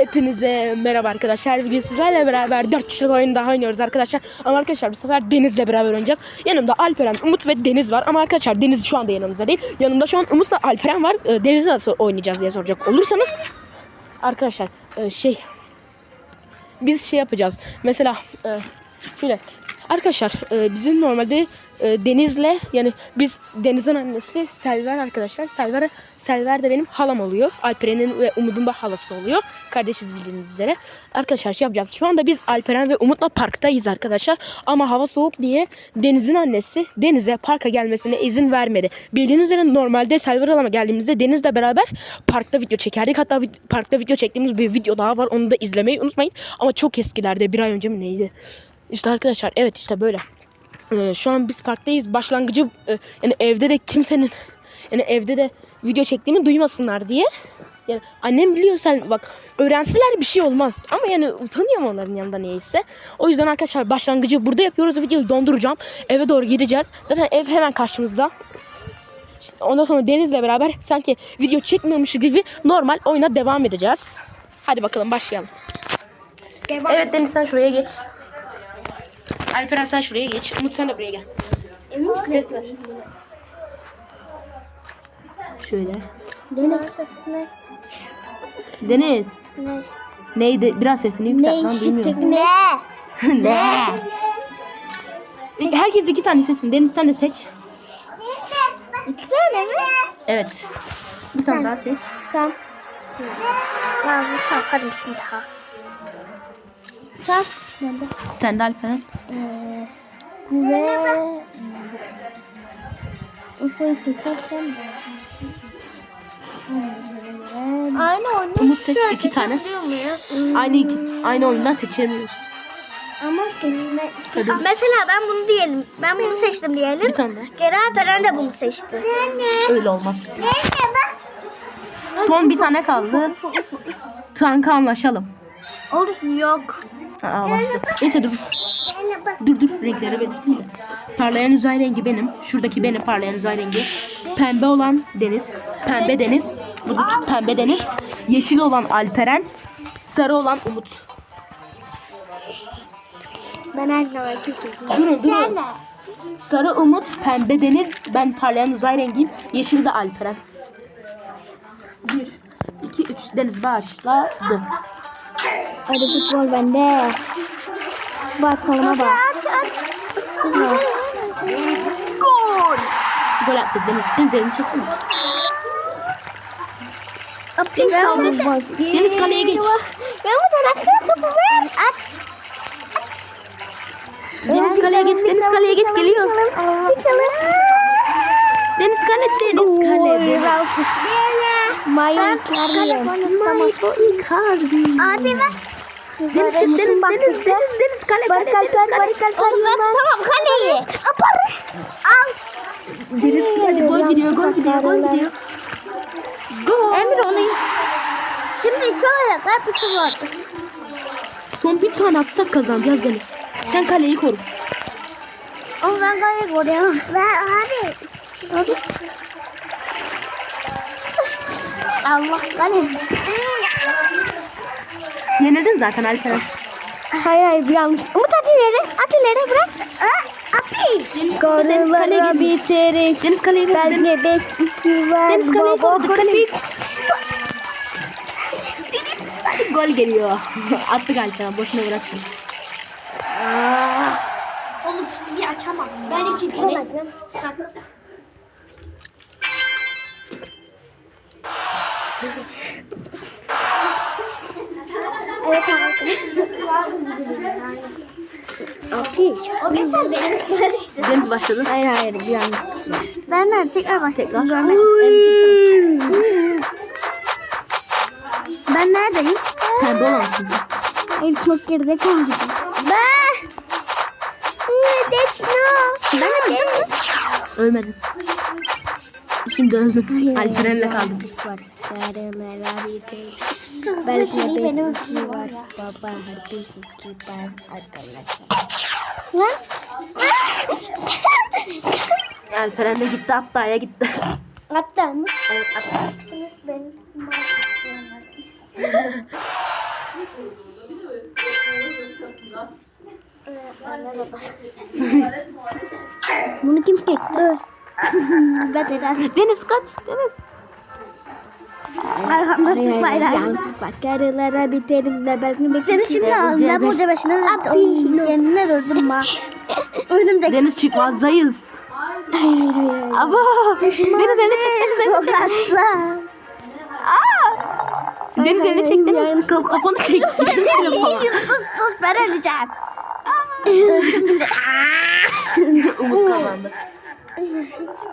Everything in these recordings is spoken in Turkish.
Hepinize merhaba arkadaşlar. Bugün sizlerle beraber 4 kişilik oyun daha oynuyoruz arkadaşlar. Ama arkadaşlar bu sefer Deniz'le beraber oynayacağız. Yanımda Alperen, Umut ve Deniz var. Ama arkadaşlar Deniz şu anda yanımızda değil. Yanımda şu an Umut'la Alperen var. Ee, Deniz'i nasıl oynayacağız diye soracak olursanız. Arkadaşlar e, şey biz şey yapacağız. Mesela e, şöyle arkadaşlar e, bizim normalde e, Deniz'le yani biz Deniz'in annesi Selver arkadaşlar. Selver Selver de benim halam oluyor. Alperen'in ve Umut'un da halası oluyor. Kardeşiz bildiğiniz üzere. Arkadaşlar şey yapacağız. Şu anda biz Alperen ve Umut'la parktayız arkadaşlar. Ama hava soğuk diye Deniz'in annesi Deniz'e parka gelmesine izin vermedi. Bildiğiniz üzere normalde Selver halama geldiğimizde Deniz'le beraber parkta video çekerdik. Hatta vid- parkta video çektiğimiz bir video daha var. Onu da izlemeyi unutmayın. Ama çok eskilerde bir ay önce mi neydi? İşte arkadaşlar evet işte böyle. Ee, şu an biz parktayız. Başlangıcı e, yani evde de kimsenin yani evde de video çektiğimi duymasınlar diye. Yani annem biliyor sen bak öğrenseler bir şey olmaz. Ama yani utanıyorum onların yanında neyse. O yüzden arkadaşlar başlangıcı burada yapıyoruz. Videoyu donduracağım. Eve doğru gideceğiz. Zaten ev hemen karşımızda. Ondan sonra Deniz'le beraber sanki video çekmiyormuş gibi normal oyuna devam edeceğiz. Hadi bakalım başlayalım. Evet Deniz sen şuraya geç. Alperen sen şuraya geç. Umut sen de buraya gel. Ses ver. Şöyle. Deniz? Deniz. Ne? Neydi? Biraz sesini yükselt lan duymuyorum. Ne? ne? Herkes iki tane seçsin. Deniz sen de seç. İki tane mi? Evet. Bir tane daha seç. Tamam. Lazım çarparım şimdi daha. Çarp. Nerede? Sen de Alperen. Ee, ve... Usul tutarsan Aynı oyunu Umut seç iki tane. Aynı iki, aynı oyundan seçemiyoruz. Ama kelime... Hadi. Mesela ben bunu diyelim. Ben bunu seçtim diyelim. Bir tane daha. Geri Alperen de bunu seçti. Öyle olmaz. Son bir tane kaldı. Tanka anlaşalım. Olur yok. Aa, bastı. Neyse dur. Dur dur renkleri belirteyim de. Parlayan uzay rengi benim. Şuradaki benim parlayan uzay rengi. Pembe olan Deniz. Pembe Deniz. Buradaki pembe Deniz. Yeşil olan Alperen. Sarı olan Umut. Ben çok iyiyim. Durun durun. Sarı Umut, pembe Deniz. Ben parlayan uzay rengiyim. Yeşil de Alperen. Bir, iki, üç. Deniz başladı. Hadi futbol bende. Bak koluma bak. Aç aç. Güzel. Gol! Gol attı Deniz. Deniz elini çeksene. Deniz kaldı. Deniz kaleye geç. Bu tarafta topu ver. Aç. Deniz kaleye geç. Deniz kaleye geç. Geliyor. Deniz kale, Deniz kale. Deniz. Mayo Icardi. Maiko Icardi. Abi ver. Deniz, Deniz, Deniz, Deniz, Deniz, Deniz kale, kale, Deniz kale. barikal per. Tamam kaleyi. Apar. Al. Deniz hadi gol gidiyor, gol gidiyor, gol gidiyor. Gol. Emre onu. Şimdi iki ayaklar bir tur vardır. Son bir tane atsak kazanacağız Deniz. Sen kaleyi koru. Ama ben kaleyi koruyamam. Ver abi. Abi. Allah kale. Yenildin zaten Alperen. Hayır hayır bir yanlış. Umut at ileri. At ileri bırak. Abi. Kaleye Korulara bitirik. Deniz kaleyi vur. Ben gebek iki var. Deniz kaleyi baba korudu. Kırık. Deniz hadi gol geliyor. Attık Alperen. Boşuna uğraşma. Oğlum şimdi açamadım. Ben iki koymadım. Evet arkadaşlar. Afiş. O geçen benim karıştı. Deniz başladı. Hayır hayır bir an. Ben de tekrar. Tekrar. Görmek. Ben neredeyim? Pembe olansın. En çok geride kaldım. Ben. Geç no. Ben de. Ölmedin. Şimdi öldün. Alperen'le kaldım. Belki benim iki var. Baba hadi iki ben Lan. Alperen de gitti hatta gitti. Hatta mı? evet. Şimdi benim Bunu kim çekti? ben. Deniz kaç. Deniz. Arkamda bayrağı. Bak karılara biterim ve belki Seni şimdi alacağım. Burada başına Abi. Kendine öldüm ha. Önümdeki. Deniz çıkmazdayız. Aba. Deniz elini çek. Deniz elini çek. Sokakta. Deniz elini çek. Deniz kafanı çek. Sus sus ben öleceğim. Umut kazandı.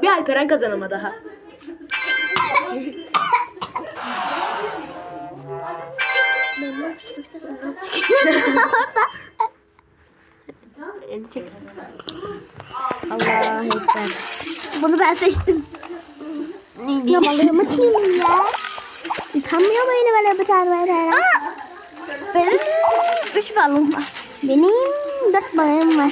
Bir Alperen kazanama daha. Elini çek. Allah ekber. Bunu ben seçtim. Yamalığımı çiğneyim ya. Utanmıyor mu yine böyle bıçağı böyle? Benim üç balım var. Benim dört balım var.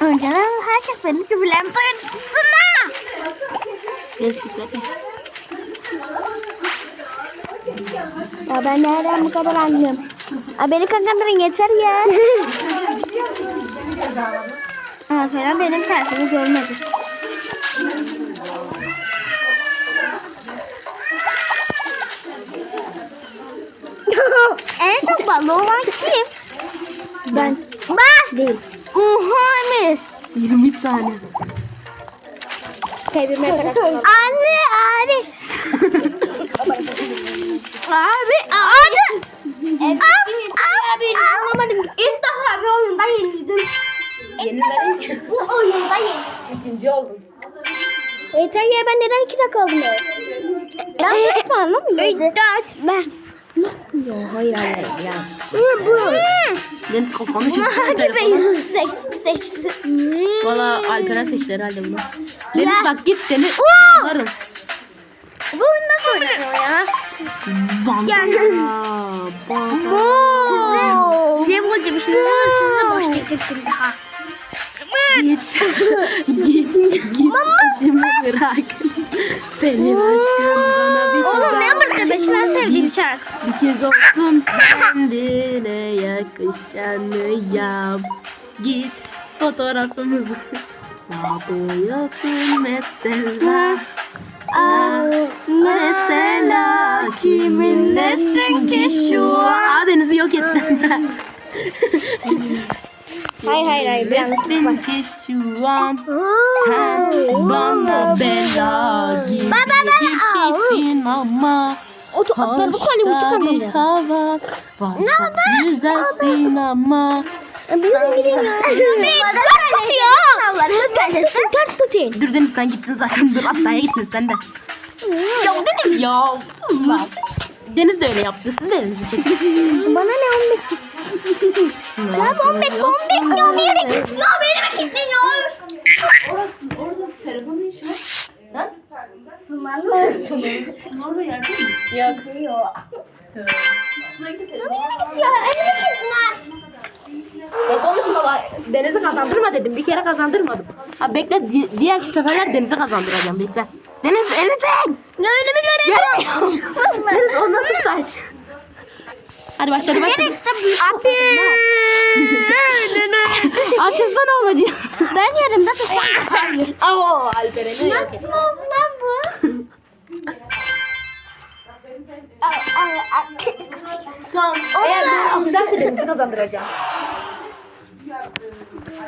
Önceden herkes benim küfürlerimi duyursun ha. Deniz küfretme. Ya ben nereden bu kadar anlıyorum? Aa, beni kankandırın yeter ya. Aa, benim tersimi görmedi. en çok ballı olan kim? Ben. Ben. Değil. Muhammed. 20 saniye. Çevirme yaparak. Anne abi. abi abi. Abi abi anlamadım. İlk defa bir oyunda yenildim. Yenilmedin ki. Bu oyunda yenildim. İkinci oldun. Yeter ya ben neden iki dakika kaldım öyle? Ben hiç anlamıyorum. Dört. Ben. Yok hayır hayır ya. Bu bu. Deniz kafanı çek. Hadi ben telefona. seç- seçtim. Valla Alperen seçti herhalde bunu. Deniz bak git seni varım. Bu nasıl oynanıyor ya? Baba. Cem Hoca bir şeyler sizi boş diyeceğim şimdi ha. Git. git. Git. Şimdi bırak. Senin aşkın bana bir Oğlum ne? Ben şuna sevdiğim şarkı. Bir kez olsun kendine yakışanı yap. Git fotoğrafımızı. Ne yapıyorsun mesela? Deniz'i yok ettim. Hayır hayır hayır. Nesin ki şu an? Sen bana bela gibi bir şeysin ama Otu atlar bu konu bu tıkandı. hava var güzelsin ama Benim gireyim ya. Dört tutuyor. Ters ters tutayım. Dur Deniz sen gittin zaten dur hatta gittin sen de Ya Deniz ya Bak. Deniz de öyle yaptı siz de elinizi çekin Bana ne olmak? Ya bombek bombek ya bir yere git. Ya beni mi kilitleniyor? Orada telefonun işi var Ha? Sumalı. Orada yerde mi? Yok Yok. Ya beni mi kilitliyor? Elimi kilitliyor. Ya konuşma bak. Deniz'i kazandırma dedim. Bir kere kazandırmadım. Ha bekle di- diğer seferler Deniz'i kazandıracağım bekle. Deniz çek. Ya önümü göremiyorum. Deniz o nasıl saç? Hadi başladı başladı. Abi. Açılsana olacak. Ben yarımda da sen hayır. Oo Alperen'i yok. Nasıl oldu lan bu? Tamam. Eğer bu oyun güzelse Deniz'i kazandıracağım.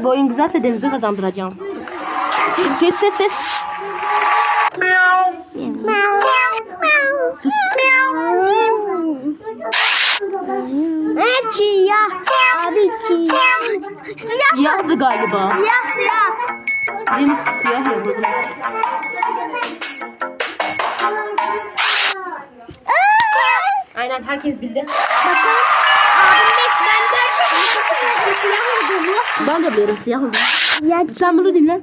Bu oyun güzelse Deniz'i kazandıracağım. Ses ses ses. Sus. Ne çiğya? Abi çiğya. Siyah. Siyahdı galiba. Siyah siyah. Deniz siyah yapalım. Aynen herkes bildi. Bakalım. Abim ben de siyah. Ben de biliyorum siyah oldu. Ya Sen bunu dinle.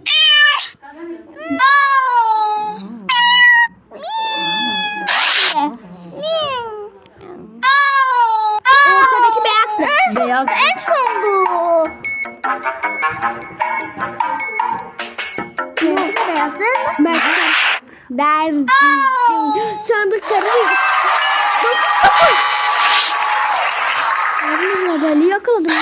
Biraz... En son bu. Ne yazdın? Ben. Ben. Sandıkları. Bakın bakın. Ben yakaladım.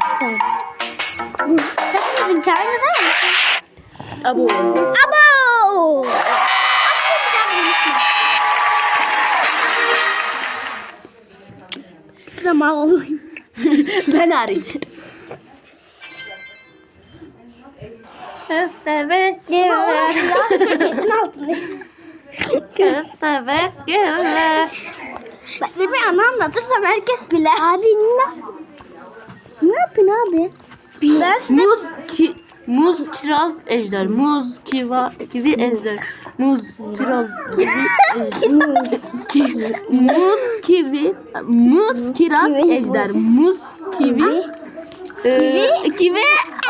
Bence buydu. Hepimizin kendimize mi? Abo. Abo! Size mal olayım. ben hariç. Köstebek güller. Kesin altında. Köstebek güller. Size bir anı anlatırsam herkes güler. Abi ne? Ne yapıyorsun abi? Ben size... Muz ki Muz, kiraz, ejder. Muz, kiva, kivi, ejder. Muz, kiraz, kivi, ejder. Ki- muz, kivi, muz, kiraz, Kivi. ejder. Muz, kivi, kivi, kivi.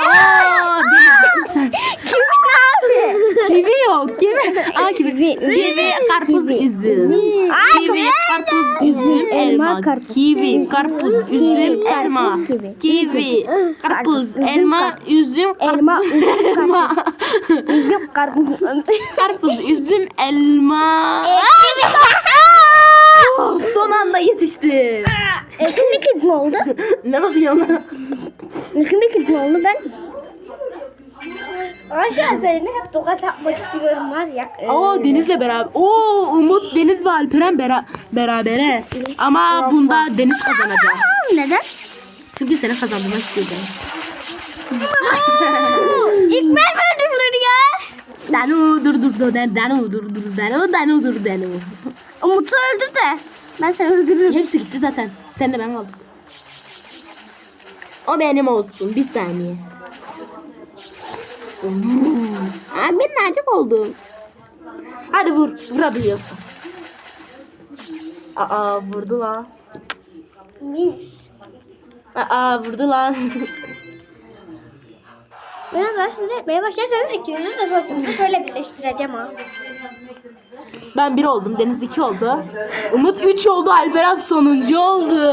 Aa, sen- abi? Kivi yok, kivi. Aa, kivi. Kivi, karpuz, üzüm. Kivi, karpuz, üzüm, elma. Kivi, karpuz, üzüm, elma. kivi. Karpuz, elma, üzüm, Elma, üzüm, elma. Üzüm karpuz. Karpuz, üzüm, elma. Oh, Son anda yetiştim. Kim oldu? ne bakıyorsun? Kim oldu ben? Ayşe Alper'ini hep tokat yapmak istiyorum var ya. Oo Deniz'le beraber. Oo Umut, Deniz ve Alperen bera berabere. Ama bunda Deniz kazanacak. Neden? Çünkü seni kazandırmak istiyorum. İlk ben öldürdüm ya. Danu dur dur dur Dan- Danu dur dur Danu Danu dur Danu. Umut'u öldür de. Ben seni öldürürüm. Hepsi gitti zaten. Sen de ben kaldık. O benim olsun. Bir saniye. Aa, minnacık oldum. Hadi vur. Vurabiliyorsun. Aa vurdu lan. Aa vurdu lan. Biraz daha etmeye başlarsanız ikinizi de saçımda şöyle birleştireceğim ha. ben bir oldum. Deniz iki oldu. Umut üç oldu. Alperen sonuncu oldu.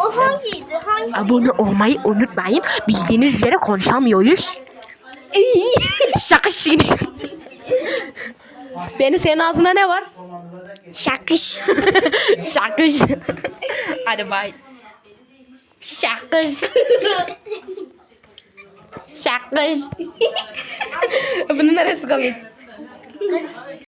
o hangiydi? Hangisi? Abone olmayı unutmayın. Bildiğiniz üzere konuşamıyoruz. Şakış yine. Deniz senin ağzında ne var? Şakış. Şakış. Hadi bay. Şakış. Şakış. Bunun neresi komik?